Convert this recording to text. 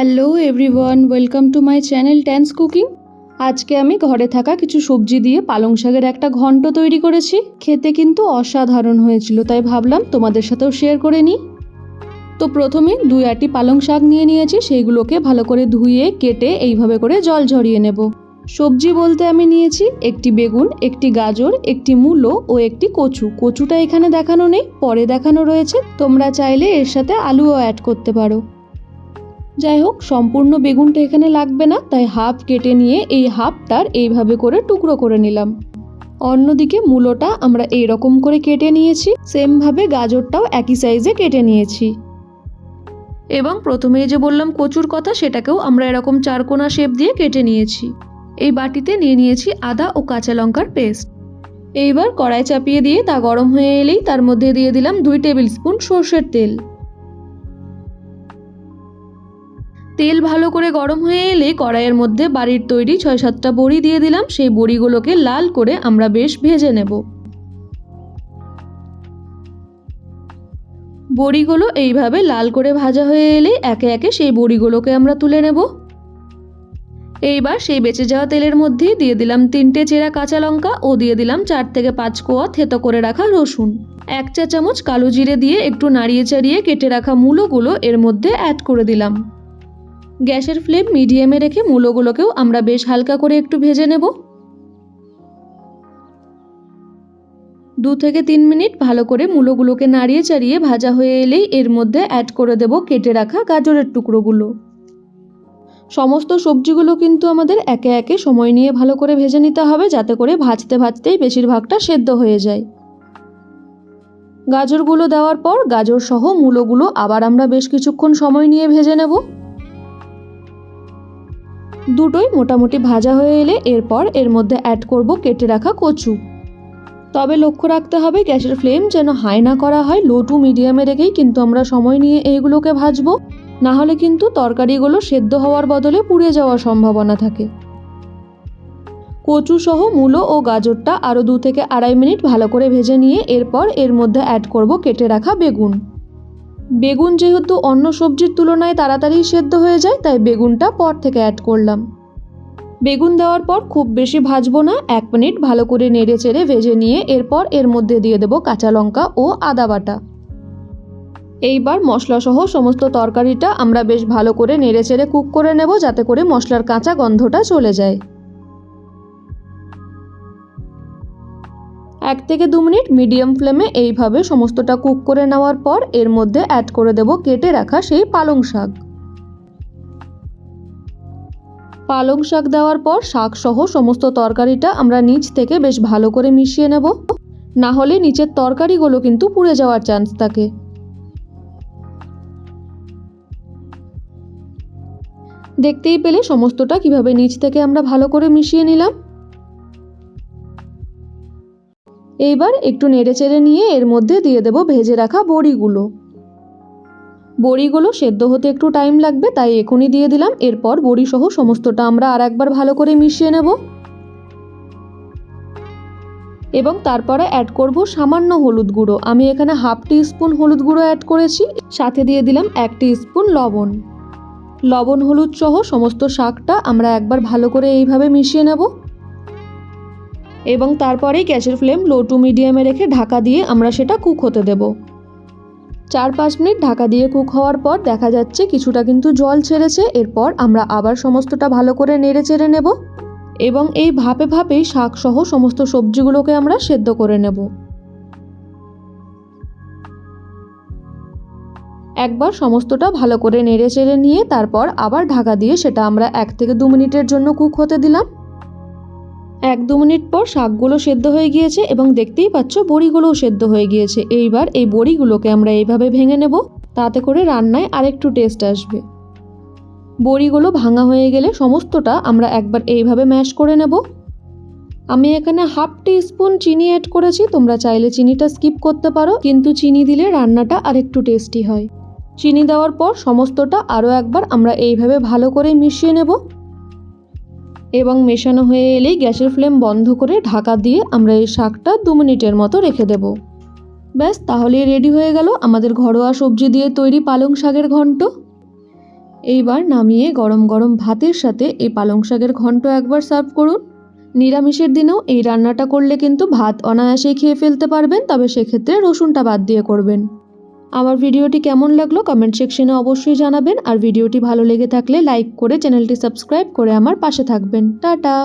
Hello everyone, welcome to my channel Tan's cooking. আজকে আমি ঘরে থাকা কিছু সবজি দিয়ে পালং শাকের একটা ঘন্ট তৈরি করেছি। খেতে কিন্তু অসাধারণ হয়েছিল, তাই ভাবলাম তোমাদের সাথেও শেয়ার করে নিই। তো প্রথমে দুই আটি পালং শাক নিয়ে নিয়েছি, সেইগুলোকে ভালো করে ধুয়ে, কেটে এইভাবে করে জল ঝরিয়ে নেব। সবজি বলতে আমি নিয়েছি একটি বেগুন, একটি গাজর, একটি মূলো ও একটি কচু। কচুটা এখানে দেখানো নেই, পরে দেখানো রয়েছে। তোমরা চাইলে এর সাথে আলুও অ্যাড করতে পারো। যাই হোক সম্পূর্ণ বেগুনটা এখানে লাগবে না, তাই হাফ কেটে নিয়ে এই হাফটার এইভাবে করে টুকরো করে নিলাম। অন্যদিকে মূলোটা আমরা এই রকম করে কেটে নিয়েছি, সেমভাবে গাজরটাও একই সাইজে কেটে নিয়েছি। এবং প্রথমেই যে বললাম কচুর কথা, সেটাকেও আমরা এরকম চারকোনা শেপ দিয়ে কেটে নিয়েছি। এই বাটিতে নিয়ে নিয়েছি আদা ও কাঁচা লঙ্কার পেস্ট। এইবার কড়াই চাপিয়ে দিয়ে তা গরম হয়ে এলেই তার মধ্যে দিয়ে দিলাম দুই টেবিল স্পুন সর্ষের তেল। তেল ভালো করে গরম হয়ে এলে কড়াইয়ের মধ্যে বাড়ির তৈরি ছয় সাতটা বড়ি দিয়ে দিলাম। সেই বড়িগুলোকে লাল করে আমরা বেশ ভেজে নেব। বড়িগুলো এইভাবে লাল করে ভাজা হয়ে এলে একে একে সেই বড়িগুলোকে আমরা তুলে নেব। এইবার সেই বেঁচে যাওয়া তেলের মধ্যেই দিয়ে দিলাম তিনটে চেরা কাঁচা লঙ্কা ও দিয়ে দিলাম চার থেকে পাঁচ কোয়া থেতো করে রাখা রসুন। এক চা চামচ কালো জিরে দিয়ে একটু নাড়িয়ে চাড়িয়ে কেটে রাখা মূলোগুলো এর মধ্যে অ্যাড করে দিলাম। গ্যাসের ফ্লেম মিডিয়ামে রেখে মূলোগুলোকেও আমরা বেশ হালকা করে একটু ভেজে নেব। দু থেকে তিন মিনিট ভালো করে মূলোগুলোকে নাড়িয়ে চাড়িয়ে ভাজা হয়ে এলেই এর মধ্যে অ্যাড করে দেব কেটে রাখা গাজরের টুকরোগুলো। সমস্ত সবজিগুলো কিন্তু আমাদের একে একে সময় নিয়ে ভালো করে ভেজে নিতে হবে যাতে করে ভাজতে ভাজতেই বেশিরভাগটা সেদ্ধ হয়ে যায়। গাজরগুলো দেওয়ার পর গাজর সহ মূলোগুলো আবার আমরা বেশ কিছুক্ষণ সময় নিয়ে ভেজে নেব। দুটোই মোটামুটি ভাজা হয়ে এলে এরপর এর মধ্যে অ্যাড করব কেটে রাখা কচু। তবে লক্ষ্য রাখতে হবে গ্যাসের ফ্লেম যেন হাই না করা হয় লো টু মিডিয়ামে রেখেই কিন্তু আমরা সময় নিয়ে এইগুলোকে ভাজবো। না হলে কিন্তু তরকারিগুলো সেদ্ধ হওয়ার বদলে পুড়ে যাওয়ার সম্ভাবনা থাকে। কচু সহ মূলো ও গাজরটা আরও দু থেকে আড়াই মিনিট ভালো করে ভেজে নিয়ে এরপর এর মধ্যে অ্যাড করব কেটে রাখা বেগুন। বেগুন যেহেতু অন্য সবজির তুলনায় তাড়াতাড়ি সেদ্ধ হয়ে যায়, তাই বেগুনটা পর থেকে অ্যাড করলাম। বেগুন দেওয়ার পর খুব বেশি ভাজবো না, এক মিনিট ভালো করে নেড়ে চেড়ে ভেজে নিয়ে এরপর এর মধ্যে দিয়ে দেবো কাঁচা লঙ্কা ও আদা বাটা। এইবার মশলাসহ সমস্ত তরকারিটা আমরা বেশ ভালো করে নেড়ে চেড়ে কুক করে নেব, যাতে করে মশলার কাঁচা গন্ধটা চলে যায়। এক থেকে দু মিনিট মিডিয়াম ফ্লেমে এইভাবে সমস্তটা কুক করে নেওয়ার পর এর মধ্যে অ্যাড করে দেব কেটে রাখা সেই পালং শাক। পালং শাক দেওয়ার পর শাক সহ সমস্ত তরকারিটা আমরা নিচ থেকে বেশ ভালো করে মিশিয়ে নেব। না হলে নিচের তরকারিগুলো কিন্তু পুড়ে যাওয়ার চান্স থাকে। দেখতেই পেলে সমস্তটা কীভাবে নিচ থেকে আমরা ভালো করে মিশিয়ে নিলাম। এইবার একটু নেড়ে চেড়ে নিয়ে এর মধ্যে দিয়ে দেব ভেজে রাখা বড়িগুলো। বড়িগুলো সেদ্ধ হতে একটু টাইম লাগবে, তাই এখনই দিয়ে দিলাম। এরপর বড়ি সহ সমস্তটা আমরা আর একবার ভালো করে মিশিয়ে নেব। এবং তারপরে অ্যাড করব সামান্য হলুদ গুঁড়ো। আমি এখানে হাফ টি স্পুন হলুদ গুঁড়ো অ্যাড করেছি। সাথে দিয়ে দিলাম এক টি স্পুন লবণ। লবণ হলুদ সহ সমস্ত শাকটা আমরা একবার ভালো করে এইভাবে মিশিয়ে নেব। এবং তারপরেই গ্যাসের ফ্লেম লো টু মিডিয়ামে রেখে ঢাকা দিয়ে আমরা সেটা কুক হতে দেব। চার পাঁচ মিনিট ঢাকা দিয়ে কুক হওয়ার পর দেখা যাচ্ছে কিছুটা কিন্তু জল ছেড়েছে, এরপর আমরা আবার সমস্তটা ভালো করে নেড়ে চেড়ে নেব এবং এই ভাপে ভাপেই শাক সহ সমস্ত সবজিগুলোকে আমরা সেদ্ধ করে নেব। একবার সমস্তটা ভালো করে নেড়ে চেড়ে নিয়ে তারপর আবার ঢাকা দিয়ে সেটা আমরা এক থেকে দু মিনিটের জন্য কুক হতে দিলাম। এক দু মিনিট পর শাকগুলো সেদ্ধ হয়ে গিয়েছে এবং দেখতেই পাচ্ছ বড়িগুলোও সেদ্ধ হয়ে গিয়েছে। এইবার এই বড়িগুলোকে আমরা এইভাবে ভেঙে নেব, তাতে করে রান্নায় আরেকটু টেস্ট আসবে। বড়িগুলো ভাঙা হয়ে গেলে সমস্তটা আমরা একবার এইভাবে ম্যাশ করে নেব। আমি এখানে হাফ টি স্পুন চিনি অ্যাড করেছি, তোমরা চাইলে চিনিটা স্কিপ করতে পারো, কিন্তু চিনি দিলে রান্নাটা আরেকটু টেস্টি হয়। চিনি দেওয়ার পর সমস্তটা আরও একবার আমরা এইভাবে ভালো করে মিশিয়ে নেব। এবং মেশানো হয়ে এলেই গ্যাসের ফ্লেম বন্ধ করে ঢাকা দিয়ে আমরা এই শাকটা দু মিনিটের মতো রেখে দেব। ব্যাস, তাহলেই রেডি হয়ে গেল আমাদের ঘরোয়া সবজি দিয়ে তৈরি পালং শাকের ঘন্ট। এইবার নামিয়ে গরম গরম ভাতের সাথে এই পালং শাকের ঘন্ট একবার সার্ভ করুন। নিরামিষের দিনেও এই রান্নাটা করলে কিন্তু ভাত অনায়াসেই খেয়ে ফেলতে পারবেন, তবে সেক্ষেত্রে রসুনটা বাদ দিয়ে করবেন। আমার ভিডিওটি কেমন লাগল কমেন্ট সেকশনে অবশ্যই জানাবেন। আর ভিডিওটি ভালো লেগে থাকলে লাইক করে চ্যানেলটি সাবস্ক্রাইব করে আমার পাশে থাকবেন। টাটা!